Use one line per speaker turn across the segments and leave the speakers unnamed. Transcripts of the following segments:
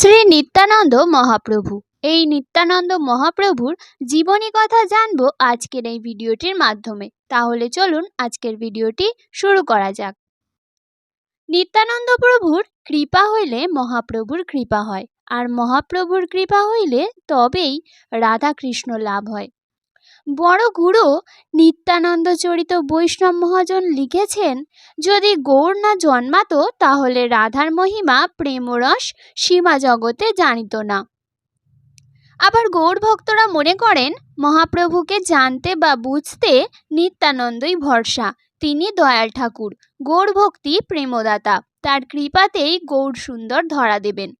শ্রী নিত্যানন্দ মহাপ্রভু। এই নিত্যানন্দ মহাপ্রভুর জীবনী কথা জানব আজকের এই ভিডিওটির মাধ্যমে। তাহলে চলুন আজকের ভিডিওটি শুরু করা যাক। নিত্যানন্দ প্রভুর কৃপা হইলে মহাপ্রভুর কৃপা হয়, আর মহাপ্রভুর কৃপা হইলে তবেই রাধাকৃষ্ণ লাভ হয়। বড় গুরু নিত্যানন্দ চরিত বৈষ্ণব মহাজন লিখেছেন, যদি গৌর না জন্মাতো তাহলে রাধার মহিমা, প্রেমরস সীমা জগতে জানিত না। আবার গৌর ভক্তরা মনে করেন, মহাপ্রভুকে জানতে বা বুঝতে নিত্যানন্দই ভরসা, তিনি দয়াল ঠাকুর, গৌর ভক্তি প্রেমদাতা, তার কৃপাতেই গৌর সুন্দর ধরা দেবেন।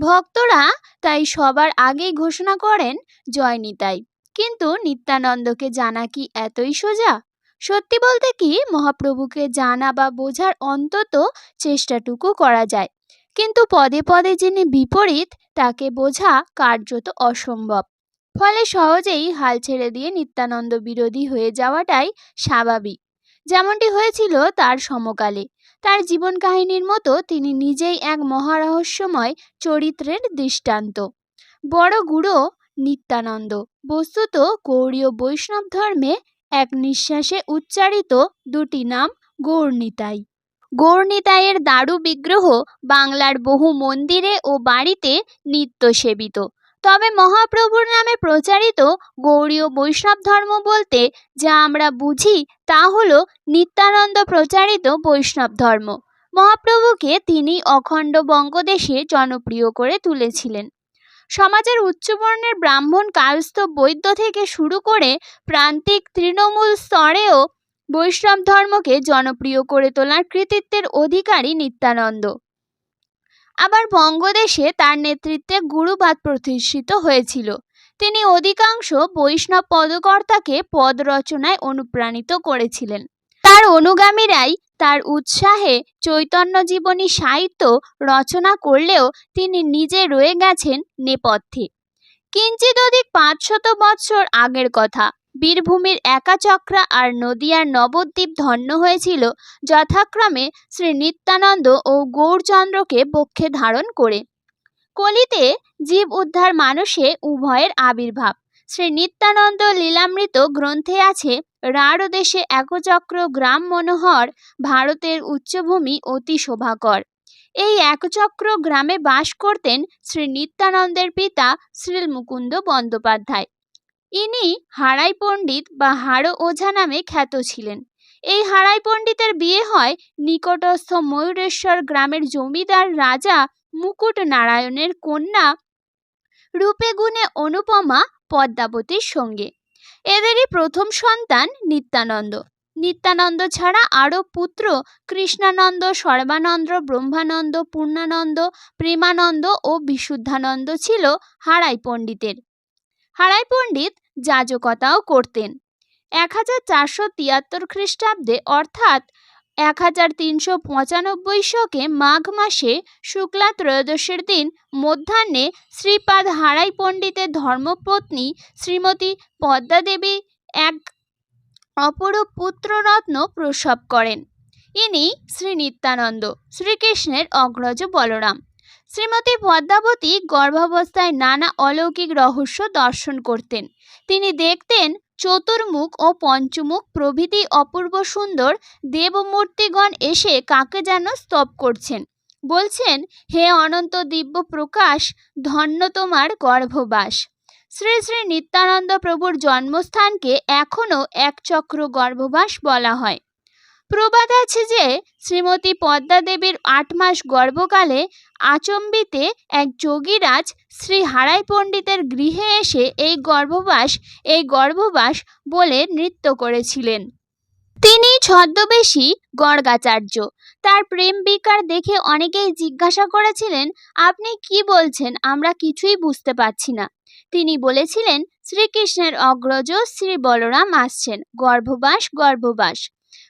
ভক্তরা তাই সবার আগেই ঘোষণা করেন, জয় নিতাই। কিন্তু নিত্যানন্দকে জানা কি এতই সোজা? সত্যি বলতে কি, মহাপ্রভুকে জানা বা বোঝার অন্তত চেষ্টাটুকু করা যায়। কিন্তু পদে পদে যিনি বিপরীত, তাকে বোঝা কার্যত অসম্ভব। ফলে সহজেই হাল ছেড়ে দিয়ে নিত্যানন্দ বিরোধী হয়ে যাওয়াটাই স্বাভাবিক। যেমনটি হয়েছিল তার সমকালে। তার জীবন কাহিনীর মতো তিনি নিজেই এক মহারহস্যময় চরিত্রের দৃষ্টান্ত। বড় গুরু নিত্যানন্দ। বস্তুত গৌড়ীয় বৈষ্ণব ধর্মে এক নিঃশ্বাসে উচ্চারিত দুটি নাম গৌরনিতাই। গৌরনিতাইয়ের দারু বিগ্রহ বাংলার বহু মন্দিরে ও বাড়িতে নিত্য সেবিত। তবে মহাপ্রভুর নামে প্রচারিত গৌড়ীয় বৈষ্ণব ধর্ম বলতে যা আমরা বুঝি তা হল নিত্যানন্দ প্রচারিত বৈষ্ণব ধর্ম। মহাপ্রভুকে তিনি অখণ্ড বঙ্গদেশে জনপ্রিয় করে তুলেছিলেন। সমাজের উচ্চবর্ণের ব্রাহ্মণ কায়স্থ বৈদ্য থেকে শুরু করে প্রান্তিক তৃণমূল স্তরেও বৈষ্ণব ধর্মকে জনপ্রিয় করে তোলার কৃতিত্বের অধিকারী নিত্যানন্দ। আবার বঙ্গদেশে তার নেতৃত্বে গুরুবাদ প্রতিষ্ঠিত হয়েছিল। তিনি অধিকাংশ বৈষ্ণব পদকর্তাকে পদ রচনায় অনুপ্রাণিত করেছিলেন। অনুগামীরাই তার উৎসাহে চৈতন্য জীবনী সাহিত্য রচনা করলেও তিনি নিজে রয়ে গেছেন নেপথ্যে। কিঞ্চিত অধিক পাঁচশত বৎসর আগের কথা। বীরভূমির একাচক্রা আর নদিয়ার নবদ্বীপ ধন্য হয়েছিল যথাক্রমে শ্রী নিত্যানন্দ ও গৌরচন্দ্রকে পক্ষে ধারণ করে। কলিতে জীব উদ্ধার মানুষে উভয়ের আবির্ভাব। শ্রী নিত্যানন্দ লীলামৃত গ্রন্থে আছে, রাঢ় দেশে একচক্র গ্রাম মনোহর, ভারতের উচ্চভূমি অতি শোভাকর। এই একচক্র গ্রামে বাস করতেন শ্রী নিত্যানন্দের পিতা শ্রীল মুকুন্দ বন্দ্যোপাধ্যায়। ইনি হারাই পণ্ডিত বা হাড় ওঝা নামে খ্যাত ছিলেন। এই হারাই পণ্ডিতের বিয়ে হয় নিকটস্থ ময়ূরেশ্বর গ্রামের জমিদার রাজা মুকুট নারায়ণের কন্যা রূপে গুণে অনুপমা পদ্মাবতীর সঙ্গে। এদেরই প্রথম সন্তান নিত্যানন্দ। নিত্যানন্দ ছাড়া আরও পুত্র কৃষ্ণানন্দ, সর্বানন্দ, ব্রহ্মানন্দ, পূর্ণানন্দ, প্রেমানন্দ ও বিশুদ্ধানন্দ ছিল হারাই পণ্ডিতের। হারাই পণ্ডিত যাজকতাও করতেন। এক হাজার চারশো তিয়াত্তর খ্রিস্টাব্দে অর্থাৎ এক হাজার তিনশো পঁচানব্বই শকে মাঘ মাসে শুক্লা ত্রয়োদশীর দিন মধ্যাহ্নে শ্রীপাদ হারাই পণ্ডিতের ধর্মপত্নী শ্রীমতী পদ্মা দেবী এক অপরূপ পুত্ররত্ন প্রসব করেন। ইনি শ্রী নিত্যানন্দ, শ্রীকৃষ্ণের অগ্রজ বলরাম। শ্রীমতী পদ্মাবতী গর্ভাবস্থায় নানা অলৌকিক রহস্য দর্শন করতেন। তিনি দেখতেন চতুর্মুখ ও পঞ্চমুখ প্রভৃতি অপূর্ব সুন্দর দেবমূর্তিগণ এসে কাকে যেন স্তব করছেন। বলছেন, হে অনন্ত দিব্য প্রকাশ, ধন্য তোমার গর্ভবাস। শ্রী শ্রী নিত্যানন্দ প্রভুর জন্মস্থানকে এখনও একচক্র গর্ভবাস বলা হয়। প্রবাদ আছে যে, শ্রীমতী পদ্মা দেবীর আট মাস গর্ভকালে আচম্বিতে এক যোগীরাজ শ্রী হারাই পণ্ডিতের গৃহে এসে এই গর্ভবাস এই গর্ভবাস বলে নৃত্য করেছিলেন। তিনি ছদ্মবেশী গর্গাচার্য। তার প্রেম বিকার দেখে অনেকেই জিজ্ঞাসা করেছিলেন, আপনি কি বলছেন? আমরা কিছুই বুঝতে পারছি না। তিনি বলেছিলেন, শ্রীকৃষ্ণের অগ্রজ শ্রী বলরাম আসছেন। গর্ভবাস গর্ভবাস।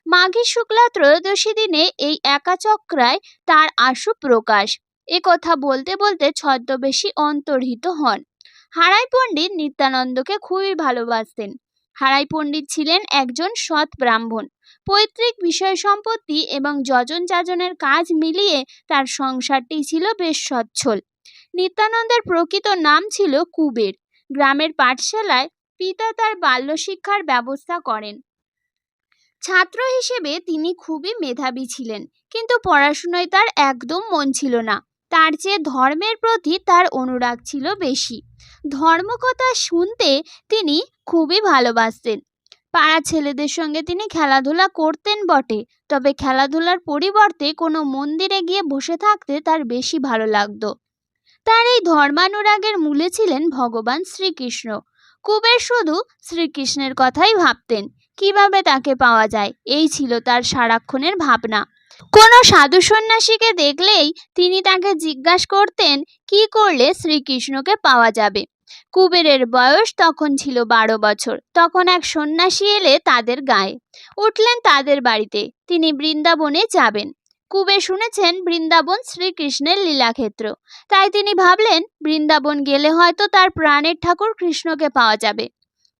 মাঘী শুক্লা ত্রয়োদশী দিনে এই একাচক্রায় তার আশু প্রকাশ। এ কথা বলতে বলতে ছদ্মবেশী অন্তর্হিত হন। হারাই পণ্ডিত নিত্যানন্দকে খুবই ভালোবাসতেন। হারাই পণ্ডিত ছিলেন একজন সৎ ব্রাহ্মণ। পৈতৃক বিষয় সম্পত্তি এবং যজন যাজনের কাজ মিলিয়ে তার সংসারটি ছিল বেশ সচ্ছল। নিত্যানন্দের প্রকৃত নাম ছিল কুবের। গ্রামের পাঠশালায় পিতা তার বাল্য শিক্ষার ব্যবস্থা করেন। ছাত্র হিসেবে তিনি খুবই মেধাবী ছিলেন, কিন্তু পড়াশুনোয় তার একদম মন ছিল না। তার চেয়ে ধর্মের প্রতি তার অনুরাগ ছিল বেশি। ধর্মকথা শুনতে তিনি খুবই ভালোবাসতেন। পাড়া ছেলেদের সঙ্গে তিনি খেলাধুলা করতেন বটে, তবে খেলাধুলার পরিবর্তে কোনো মন্দিরে গিয়ে বসে থাকতে তার বেশি ভালো লাগতো। তার এই ধর্মানুরাগের মূলে ছিলেন ভগবান শ্রীকৃষ্ণ। কুবের শুধু শ্রীকৃষ্ণের কথাই ভাবতেন, কীভাবে তাকে পাওয়া যায়, এই ছিল তার সারাক্ষণের ভাবনা। কোনো সাধু সন্ন্যাসীকে দেখলেই তিনি তাকে জিজ্ঞাসা করতেন, কি করলে শ্রীকৃষ্ণকে পাওয়া যাবে? কুবেরের বয়স তখন ছিল বারো বছর। তখন এক সন্ন্যাসী এলে তাদের গায়ে। উঠলেন তাদের বাড়িতে। তিনি বৃন্দাবনে যাবেন। কুবের শুনেছেন বৃন্দাবন শ্রীকৃষ্ণের লীলাক্ষেত্র। তাই তিনি ভাবলেন, বৃন্দাবন গেলে হয়তো তার প্রাণের ঠাকুর কৃষ্ণকে পাওয়া যাবে।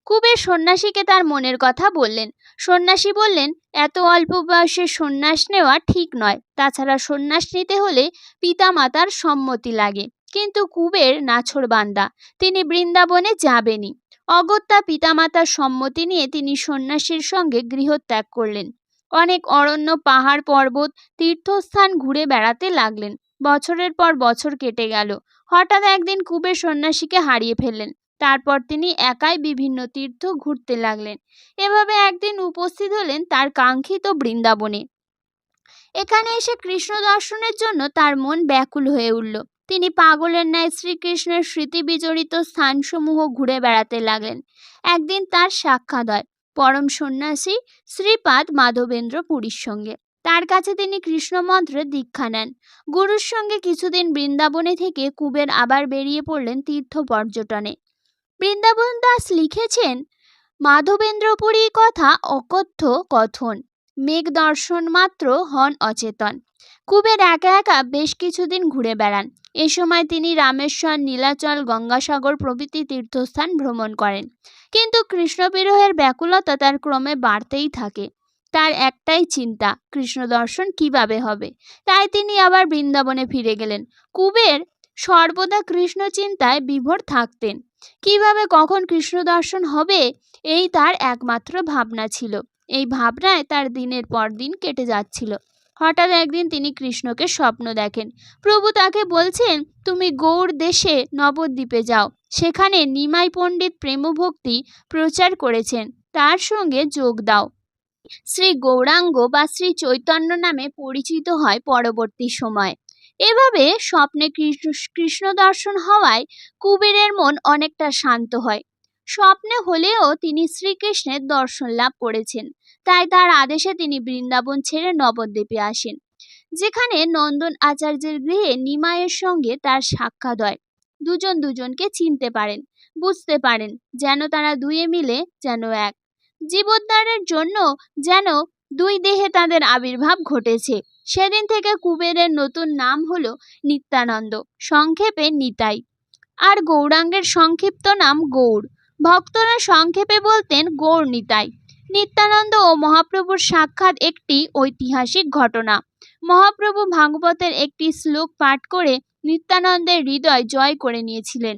কুবের সন্ন্যাসীকে তার মনের কথা বললেন। সন্ন্যাসী বললেন, এত অল্প বয়সে সন্ন্যাস নেওয়া ঠিক নয়। তাছাড়া সন্ন্যাস নিতে হলে পিতামাতার সম্মতি লাগে। কিন্তু কুবের নাছোড়বান্দা তিনি বৃন্দাবনে যাবেনই। অগত্যা পিতামাতার সম্মতি নিয়ে তিনি সন্ন্যাসীর সঙ্গে গৃহত্যাগ করলেন। অনেক অরণ্য, পাহাড়, পর্বত, তীর্থস্থান ঘুরে বেড়াতে লাগলেন। বছরের পর বছর কেটে গেল। হঠাৎ একদিন কুবের সন্ন্যাসীকে হারিয়ে ফেললেন। তারপর তিনি একাই বিভিন্ন তীর্থ ঘুরতে লাগলেন। এভাবে একদিন উপস্থিত হলেন তার কাঙ্ক্ষিত বৃন্দাবনে। এখানে এসে কৃষ্ণ দর্শনের জন্য তার মন ব্যাকুল হয়ে উঠল। তিনি পাগলের ন্যায় শ্রীকৃষ্ণের স্মৃতি বিজড়িত স্থানসমূহ ঘুরে বেড়াতে লাগলেন। একদিন তার সাক্ষাৎ হয় পরম সন্ন্যাসী শ্রীপাদ মাধবেন্দ্র পুরীর সঙ্গে। তার কাছে তিনি কৃষ্ণ মন্ত্রে দীক্ষা নেন। গুরুর সঙ্গে কিছুদিন বৃন্দাবনে থেকে কুবের আবার বেরিয়ে পড়লেন তীর্থ পর্যটনে। বৃন্দাবন দাস লিখেছেন, মাধবেন্দ্রপুরী কথা অকথ্য কথন, মেঘ দর্শন মাত্র হন অচেতন। কুবের একা একা বেশ কিছুদিন ঘুরে বেড়ান। এ সময় তিনি রামেশ্বর, নীলাচল, গঙ্গাসাগর প্রভৃতি তীর্থস্থান ভ্রমণ করেন। কিন্তু কৃষ্ণবিরহের ব্যাকুলতা তার ক্রমে বাড়তেই থাকে। তার একটাই চিন্তা, কৃষ্ণ দর্শন কীভাবে হবে? তাই তিনি আবার বৃন্দাবনে ফিরে গেলেন। কুবের সর্বদা কৃষ্ণ চিন্তায় বিভোর থাকতেন। কীভাবে কখন কৃষ্ণ দর্শন হবে? এই তার একমাত্র ভাবনা ছিল। এই ভাবনায় তার দিনের পর দিন কেটে যাচ্ছিল। হঠাৎ একদিন তিনি কৃষ্ণকে স্বপ্ন দেখেন। প্রভু তাকে বলছেন, তুমি গৌড় দেশে নবদ্বীপে যাও। সেখানে নিমাই পণ্ডিত প্রেমভক্তি প্রচার করেছেন। তার সঙ্গে যোগ দাও। শ্রী গৌরাঙ্গ বা শ্রী চৈতন্য নামে পরিচিত হয় পরবর্তী সময়। এভাবে স্বপ্নে কৃষ্ণ কৃষ্ণ দর্শন হওয়ায় কুবেরের মন অনেকটা শান্ত হয়। স্বপ্নে হলেও তিনি শ্রীকৃষ্ণের দর্শন লাভ করেছেন। তাই তার আদেশে তিনি বৃন্দাবন ছেড়ে নবদ্বীপে আসেন, যেখানে নন্দন আচার্যের গৃহে নিমায়ের সঙ্গে তার সাক্ষাৎ হয়। দুজন দুজনকে চিনতে পারেন, বুঝতে পারেন যেন তারা দুয়ে মিলে যেন এক। জীবোদ্ধারের জন্য যেন দুই দেহে তাদের আবির্ভাব ঘটেছে। সেদিন থেকে কুবেরের নতুন নাম হল নিত্যানন্দ, সংক্ষেপে নিতাই। আর গৌরাঙ্গের সংক্ষিপ্ত নাম গৌড় ভক্তরা সংক্ষেপে বলতেন গৌর নিতাই। নিত্যানন্দ ও মহাপ্রভুর সাক্ষাৎ একটি ঐতিহাসিক ঘটনা। মহাপ্রভু ভাগবতের একটি শ্লোক পাঠ করে নিত্যানন্দের হৃদয় জয় করে নিয়েছিলেন।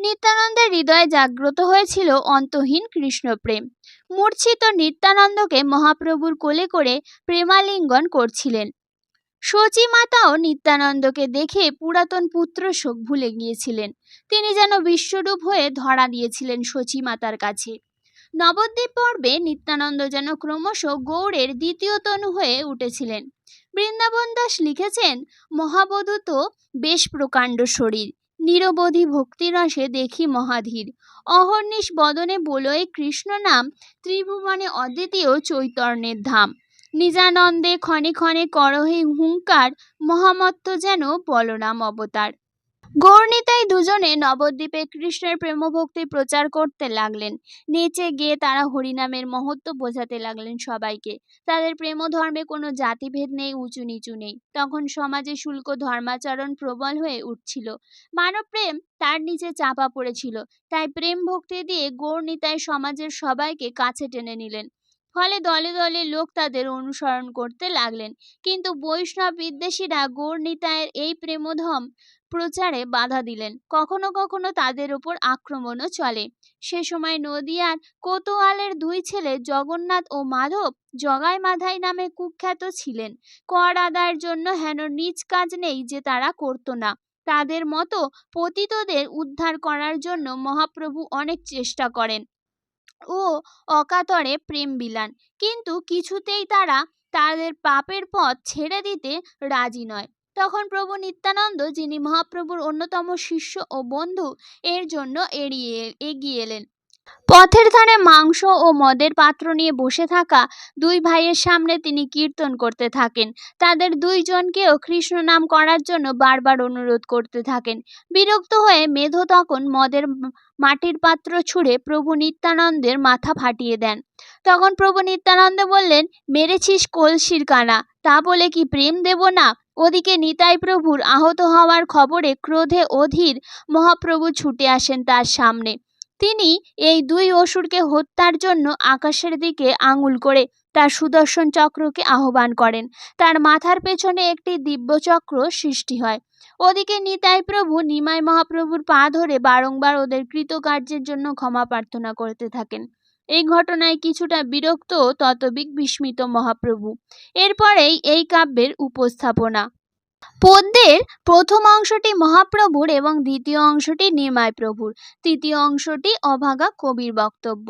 নিত্যানন্দের হৃদয়ে জাগ্রত হয়েছিল অন্তহীন কৃষ্ণপ্রেম। মূর্ছিত নিত্যানন্দকে মহাপ্রভুর কোলে করে প্রেমালিঙ্গন করছিলেন। শচী মাতাও নিত্যানন্দকে দেখে পুরাতন পুত্র শোক ভুলে গিয়েছিলেন। তিনি যেন বিশ্বরূপ হয়ে ধরা দিয়েছিলেন শচী মাতার কাছে। নবদ্বীপ পর্বে নিত্যানন্দ যেন ক্রমশ গৌড়ের দ্বিতীয় তনু হয়ে উঠেছিলেন। বৃন্দাবন দাস লিখেছেন মহাবধূ তো বেশ প্রকাণ্ড শরীর। নিরবধি ভক্তিরসে দেখি মহাধীর। অহর্নিশ বদনে বলয়ে কৃষ্ণ নাম, ত্রিভুবনে অদ্বিতীয় চৈতন্যের ধাম। নিজানন্দে ক্ষণে ক্ষণে করহে হুঙ্কার, মহামত্ত যেন বলরাম অবতার। গৌরনীতাই দুজনে নবদ্বীপে কৃষ্ণের প্রেমভক্তি প্রচার করতে লাগলেন। নেচে গিয়ে তারা হরিনামের মহত্ব বোঝাতে লাগলেন সবাইকে। তাদের প্রেম ধর্মে কোনো জাতিভেদ নেই, উঁচু নিচু নেই। তখন সমাজে শুল্ক, ধর্মাচরণ প্রবল হয়ে উঠছিল। মানব প্রেম তার নিচে চাপা পড়েছিল। তাই প্রেম ভক্তি দিয়ে গৌরনীতায় সমাজের সবাইকে কাছে টেনে নিলেন। ফলে দলে দলে লোক তাদের অনুসরণ করতে লাগলেন। কিন্তু বৈষ্ণব বিদ্বেষীরা গৌর নিতায়ের এই প্রেমধম প্রচারে বাধা দিলেন। কখনো কখনো তাদের ওপর আক্রমণও চলে। সে সময় নদিয়ার কোতোয়ালের দুই ছেলে জগন্নাথ ও মাধব জগাই মাধাই নামে কুখ্যাত ছিলেন। কর আদায়ের জন্য হেন নিজ কাজ নেই যে তারা করতো না। তাদের মতো পতিতদের উদ্ধার করার জন্য মহাপ্রভু অনেক চেষ্টা করেন ও অকাতরে প্রেম বিলান। কিন্তু কিছুতেই তারা তাদের পাপের পথ ছেড়ে দিতে রাজি নয়। তখন প্রভু নিত্যানন্দ, যিনি মহাপ্রভুর অন্যতম শিষ্য ও বন্ধু, এর জন্য এড়িয়ে এগিয়ে এলেন পথের ধারে মাংস ও মদের পাত্র নিয়ে বসে থাকা দুই ভাইয়ের সামনে তিনি কীর্তন করতে থাকেন। তাদের দুইজনকেও কৃষ্ণ নাম করার জন্য বারবার অনুরোধ করতে থাকেন। বিরক্ত হয়ে মেধ তখন মদের মাটির পাত্র ছুঁড়ে প্রভু নিত্যানন্দের মাথা ফাটিয়ে দেন। তখন প্রভু নিত্যানন্দ বললেন, মেরেছিস কলসির কানা, তা বলে কি প্রেম দেব না? ওদিকে নিতাই প্রভুর আহত হওয়ার খবরে ক্রোধে অধীর মহাপ্রভু ছুটে আসেন তার সামনে। তিনি এই দুই অসুরকে হত্যার জন্য আকাশের দিকে আঙুল করে তার সুদর্শন চক্রকে আহ্বান করেন। তার মাথার পেছনে একটি দিব্যচক্র সৃষ্টি হয়। ওদিকে নিতাই প্রভু নিমাই মহাপ্রভুর পা ধরে বারংবার ওদের কৃতকার্যের জন্য ক্ষমা প্রার্থনা করতে থাকেন। এই ঘটনায় কিছুটা বিরক্ত ততবিক বিস্মিত মহাপ্রভু। এরপরেই এই কাব্যের উপস্থাপনা। পদ্যের প্রথম অংশটি মহাপ্রভুর এবং দ্বিতীয় অংশটি নিমাই প্রভুর। তৃতীয় অংশটি অভাগা কবির বক্তব্য।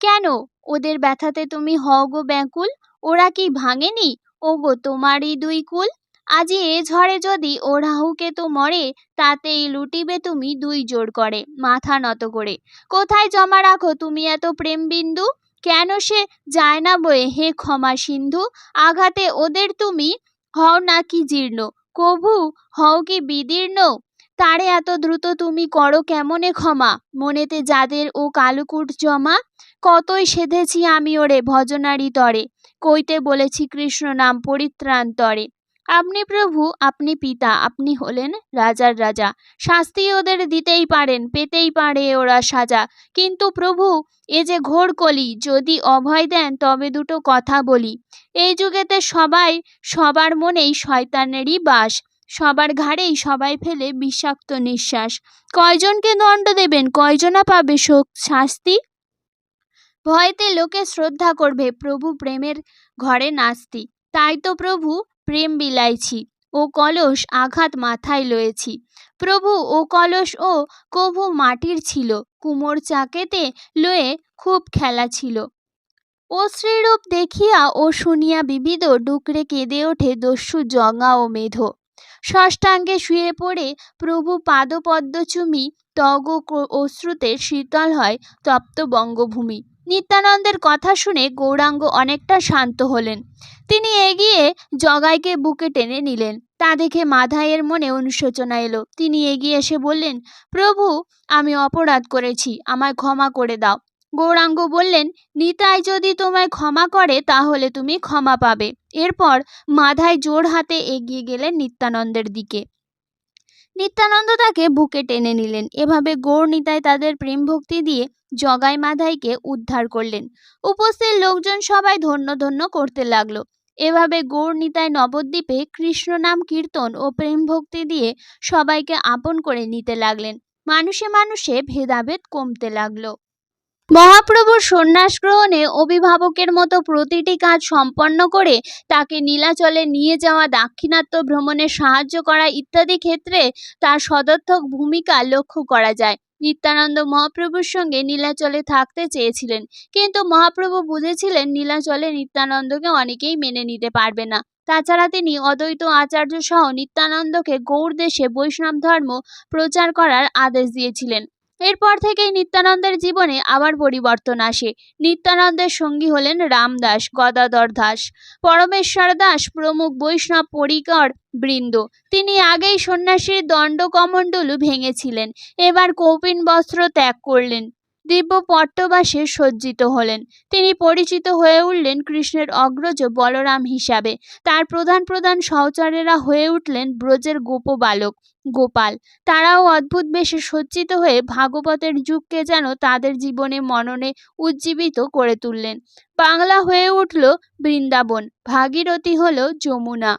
কেন? ওদের ব্যথাতে তুমি হও গো ব্যাকুল? ওরা কি ভাঙেনি? ও গো তোমারই দুই কুল? আজি এ ঝড়ে যদি ও রাহুকে তো মরে, তাতেই লুটিবে তুমি দুই জোর করে, মাথা নত করে। কোথায় জমা রাখো তুমি এত প্রেম বিন্দু? কেন সে যায় না বয়ে হে ক্ষমা সিন্ধু? আঘাতে ওদের তুমি হও নাকি জীর্ণ? কভু, হও কি বিদীর্ণ? তারে এত দ্রুত তুমি করো কেমনে ক্ষমা? মনেতে যাদের ও কালুকুট জমা, কতই সেধেছি আমি ওরে ভজনারি তরে। কইতে বলেছি কৃষ্ণ নাম পরিত্রাণ তরে। আপনি প্রভু, আপনি পিতা, আপনি হলেন রাজার রাজা। শাস্তি ওদের দিতেই পারেন, পেতেই পারে ওরা সাজা। কিন্তু প্রভু, এ যে ঘোর কলি যদি অভয় দেন, তবে দুটো কথা বলি। এই যুগেতে সবাই, সবার মনেই শয়তানেরই বাস। সবার ঘাড়েই সবাই ফেলে বিষাক্ত নিঃশ্বাস। কয়জনকে দণ্ড দেবেন? কয়জনা পাবে শোক, শাস্তি? ভয়তে লোকে শ্রদ্ধা করবে, প্রভু প্রেমের ঘরে নাস্তি। তাই তো প্রভু প্রেম বিলাইছি, ও কলস আঘাত মাথায় লয়েছি। প্রভু, ও কলস ও কভু মাটির ছিল, কুমোর চাকেতে লয়ে খুব খেলা ছিল। ও শ্রীরূপ দেখিয়া ও শুনিয়া বিবিধ ডুকরে কেঁদে ওঠে দস্যু জঙ্গা ও মেধ। ষষ্ঠাঙ্গে শুয়ে পড়ে প্রভু পাদপদ্ম চুমি তগ অশ্রুতে শীতল হয় তপ্ত বঙ্গভূমি। নিত্যানন্দের কথা শুনে গৌরাঙ্গ অনেকটা শান্ত হলেন। তিনি এগিয়ে জগাইকে বুকে টেনে নিলেন। তা দেখে মাধাইয়ের মনে অনুশোচনা এলো। তিনি এগিয়ে এসে বললেন, প্রভু, আমি অপরাধ করেছি, আমায় ক্ষমা করে দাও। গৌরাঙ্গ বললেন, নিতাই যদি তোমায় ক্ষমা করে, তাহলে তুমি ক্ষমা পাবে। এরপর মাধাই জোর হাতে এগিয়ে গেলেন নিত্যানন্দের দিকে। নিত্যানন্দ তাকে বুকে টেনে নিলেন। এভাবে গৌর নিতাই তাদের প্রেম ভক্তি দিয়ে জগাই মাধাইকে উদ্ধার করলেন। উপস্থিত লোকজন সবাই ধন্য ধন্য করতে লাগল। এভাবে গৌর নিতাই নবদ্বীপে কৃষ্ণ নাম কীর্তন ও প্রেম ভক্তি দিয়ে সবাইকে আপন করে নিতে লাগলেন। মানুষে মানুষে ভেদাভেদ কমতে লাগল। মহাপ্রভুর সন্ন্যাস গ্রহণে অভিভাবকের মতো প্রতিটি কাজ সম্পন্ন করে তাকে নীলাচলে নিয়ে যাওয়া, দাক্ষিণাত্য ভ্রমণে সাহায্য করা ইত্যাদি ক্ষেত্রে তার সদর্থক ভূমিকা লক্ষ্য করা যায়। নিত্যানন্দ মহাপ্রভুর সঙ্গে নীলাচলে থাকতে চেয়েছিলেন, কিন্তু মহাপ্রভু বুঝেছিলেন নীলাচলে নিত্যানন্দকে অনেকেই মেনে নিতে পারবে না। তাছাড়া তিনি অদ্বৈত আচার্য সহ নিত্যানন্দকে গৌড় দেশে বৈষ্ণব ধর্ম প্রচার করার আদেশ দিয়েছিলেন। এরপর থেকেই নিত্যানন্দের জীবনে আবার পরিবর্তন আসে। নিত্যানন্দের সঙ্গী হলেন রামদাস গদাধর দাস, পরমেশ্বর দাস, প্রমুখ বৈষ্ণব পরিকর বৃন্দ। তিনি আগেই সন্ন্যাসীর দণ্ডকমণ্ডলু ভেঙেছিলেন। এবার কৌপিন বস্ত্র ত্যাগ করলেন। দিব্য পট্টবাসে সজ্জিত হলেন। তিনি পরিচিত হয়ে উঠলেন কৃষ্ণের অগ্রজ বলরাম হিসাবে। তার প্রধান প্রধান সহচরেরা হয়ে উঠলেন ব্রজের গোপ বালক, গোপাল। তারাও অদ্ভুত বেশে সজ্জিত হয়ে ভাগবতের যুগকে যেন তাদের জীবনে মননে উজ্জীবিত করে তুললেন। বাংলা হয়ে উঠল বৃন্দাবন, ভাগীরথী হল যমুনা।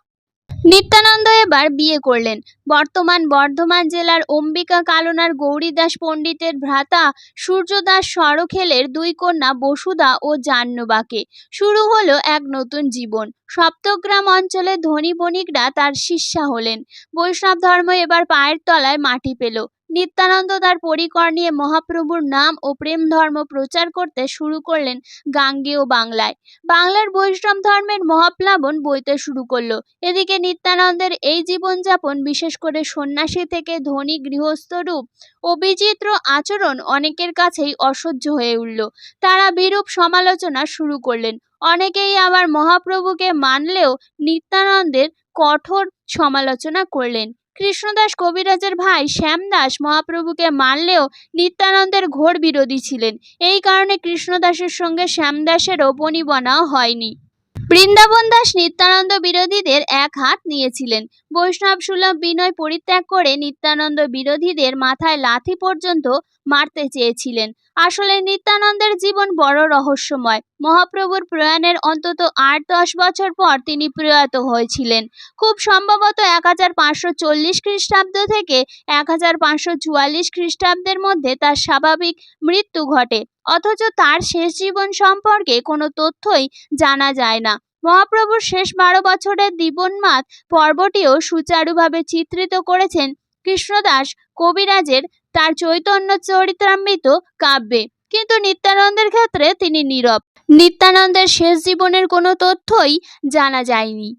নিত্যানন্দ এবার বিয়ে করলেন। বর্তমান বর্ধমান জেলার অম্বিকা কালনার গৌরীদাস পণ্ডিতের ভ্রাতা সূর্যদাস সরখেলের দুই কন্যা বসুদা ও জাহ্নবাকে। শুরু হলো এক নতুন জীবন। সপ্তগ্রাম অঞ্চলে ধনী বণিকরা তার শিষ্যা হলেন। বৈষ্ণব ধর্ম এবার পায়ের তলায় মাটি পেল। নিত্যানন্দ তার পরিকর নিয়ে মহাপ্রভুর নাম ও প্রেম ধর্ম প্রচার করতে শুরু করলেন গাঙ্গেয় বাংলায়। বাংলার বৈষ্ণব ধর্মের মহাপ্লাবন বইতে শুরু করল। এদিকে নিত্যানন্দের এই জীবনযাপন, বিশেষ করে সন্ন্যাসী থেকে ধনী গৃহস্থ রূপ ও বিচিত্র আচরণ অনেকের কাছেই অসহ্য হয়ে উঠল। তারা বিরূপ সমালোচনা শুরু করলেন। অনেকেই আবার মহাপ্রভুকে মানলেও নিত্যানন্দের কঠোর সমালোচনা করলেন। কৃষ্ণদাস কবিরাজের ভাই শ্যামদাস মহাপ্রভুকে মানলেও নিত্যানন্দের ঘোর বিরোধী ছিলেন। এই কারণে কৃষ্ণদাসের সঙ্গে শ্যামদাসের বনিবনা হয়নি। বৃন্দাবন দাস নিত্যানন্দ বিরোধীদের এক হাত নিয়েছিলেন। বৈষ্ণব সুলভ বিনয় পরিত্যাগ করে নিত্যানন্দ বিরোধীদের মাথায় লাথি পর্যন্ত মারতে চেয়েছিলেন। আসলে নিত্যানন্দের জীবন বড় রহস্যময়। মহাপ্রভুর প্রয়াণের অন্তত আট দশ বছর পর তিনি প্রয়াত হয়েছিলেন। খুব সম্ভবত এক হাজার পাঁচশো চল্লিশ খ্রিস্টাব্দ থেকে এক হাজার পাঁচশো চুয়াল্লিশ খ্রিস্টাব্দের মধ্যে তার স্বাভাবিক মৃত্যু ঘটে। অথচ তার শেষ জীবন সম্পর্কে কোনো তথ্যই জানা যায় না। মহাপ্রভুর শেষ বারো বছরের জীবনমাত পর্বটিও সুচারুভাবে চিত্রিত করেছেন কৃষ্ণদাস কবিরাজের তার চৈতন্য চরিত্রামৃত কাব্যে। কিন্তু নিত্যানন্দের ক্ষেত্রে তিনি নীরব। নিত্যানন্দের শেষ জীবনের কোনো তথ্যই জানা যায়নি।